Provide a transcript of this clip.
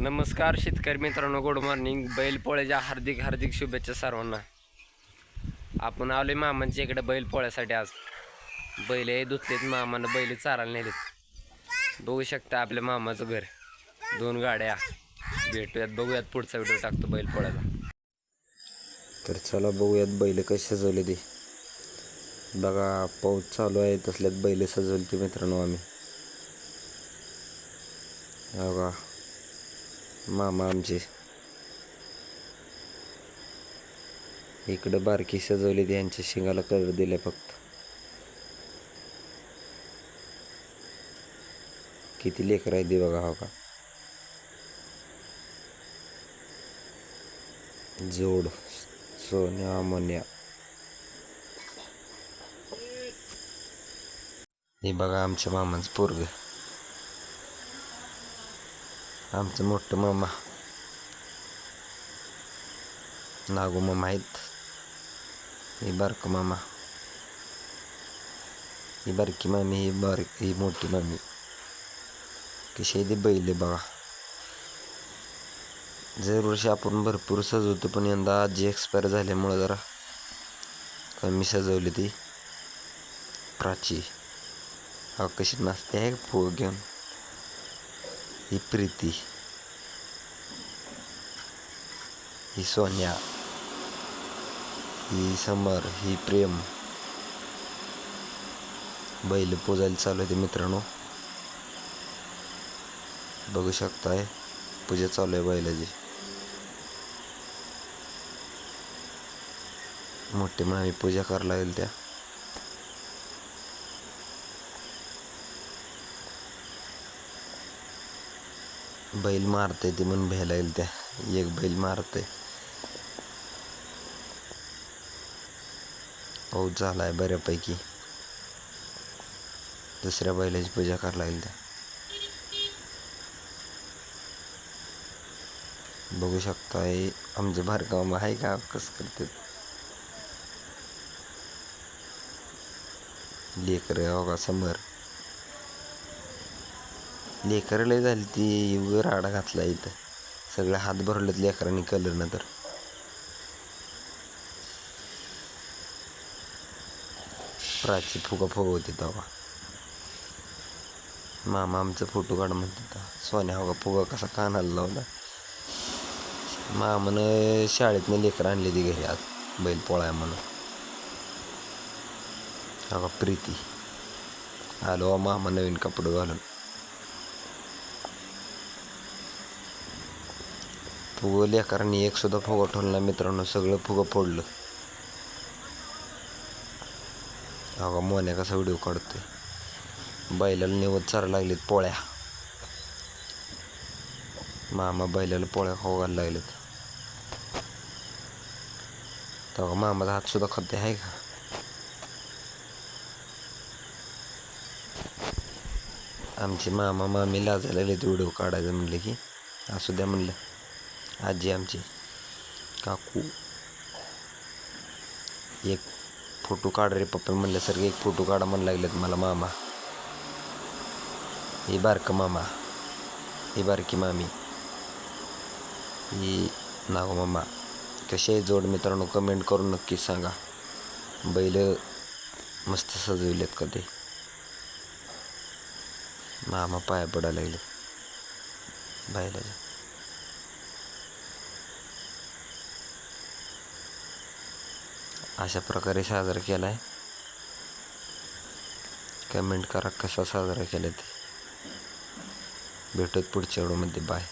नमस्कार शेतकरी मित्रांनो गुड मॉर्निंग बैलपोळ्याच्या हार्दिक हार्दिक शुभेच्छा सर्वांना. आपण आलोय मामांच्या इकडे बैलपोळ्यासाठी आज. बैल हे धुतलेत मामानं बैल चारायला नेलेत. बघू शकता आपल्या मामाचं घर. दोन गाड्या. भेटूयात बघूयात पुढचा व्हिडिओ टाकतो बैलपोळ्याला तर चला बघूयात बैल कसे सजवले ते. बघा पाऊस चालू आहे तसल्यात बैल सजवले ते मित्रांनो आम्ही. बघा. मामा आमचे. इकडं बारकी सजवली ती यांच्या शिंगाला कलर दिले फक्त. किती लेकर आहे दे बघा हो का? जोड सोन्या मोन्या हे बघा आमच्या मामांचं पोरग. आमचं मोठं मामा. नागू मामा आहेत. ही बारक मामा. ही बारकी मामी ही बारक ही मोठी मामी. कशी आहे ते बैल आहे बघा. दरवर्षी आपण भरपूर सजवतो पण यंदा आजी एक्सपायर झाल्यामुळं जरा कमी सजवली ती. प्राची. हा कशी नाचते आहे फुग घेऊन. ही प्रीती ही सोन्या ही समर ही प्रेम बैल पूजायला चालू आहे ते मित्रांनो. बघू शकताय पूजा चालू आहे बैलाची. मोठी मामी पूजा करायला लागेल त्या. बैल मारते ते म्हणून भ्यायला येईल त्या. एक बैल मारते पाऊस हो, झालाय बऱ्यापैकी. दुसऱ्या बैलाची पूजा करायला लागेल त्या. बघू शकताय आमचं भारगाव आहे का? कसं करते लेकर हो का? समोर. लेकर लय झाली ती. उगा राडा घातला इथं. सगळे हात भरलेत लेकरांनी कलरनं तर. प्राची फुगा फुगवते तेव्हा. मामा आमचं फोटो काढ म्हणते तेव्हा. सोन्या हो का फुगा कसा कानाला लावला. मामानं शाळेतनं लेकर आणली ती घरी आज. बैल पोळाय म्हणून. हा प्रीती. आलो मामा नवीन कपडे घालून. फुगं लेकरांनी एक सुद्धा फुगा ठेवला मित्रांनो सगळं फुगं फोडलं. अगं मोन्या कसा व्हिडिओ काढतोय? बैलाला निवत चारा लागलेत पोळ्या. मामा बैलाला पोळ्या खाऊ घालायला लागलेत. तेव्हा मामाचा हात सुद्धा खाते आहे का? आमचे मामा मामी लाजायला लागले व्हिडिओ काढायचं म्हणले की. असू द्या म्हणलं. आजी आमची. काकू. एक फोटो काढ रे पप्पा म्हणल्यासारखे सर एक फोटो काढा म्हणू लागलेत मला मामा. हे बारकं मामा. हे बारकी मामी. ही नाव मामा. कसे आहे जोड मित्रांनो? कमेंट करून नक्कीच सांगा. बैल मस्त सजविलेत का ते? मामा पाया पडायला लागले बैलाच्या अशा प्रकारे साजरा केला आहे कमेंट करा कसा साजरा केला ते. भेटत पुढच्या व्हिडिओमध्ये बाय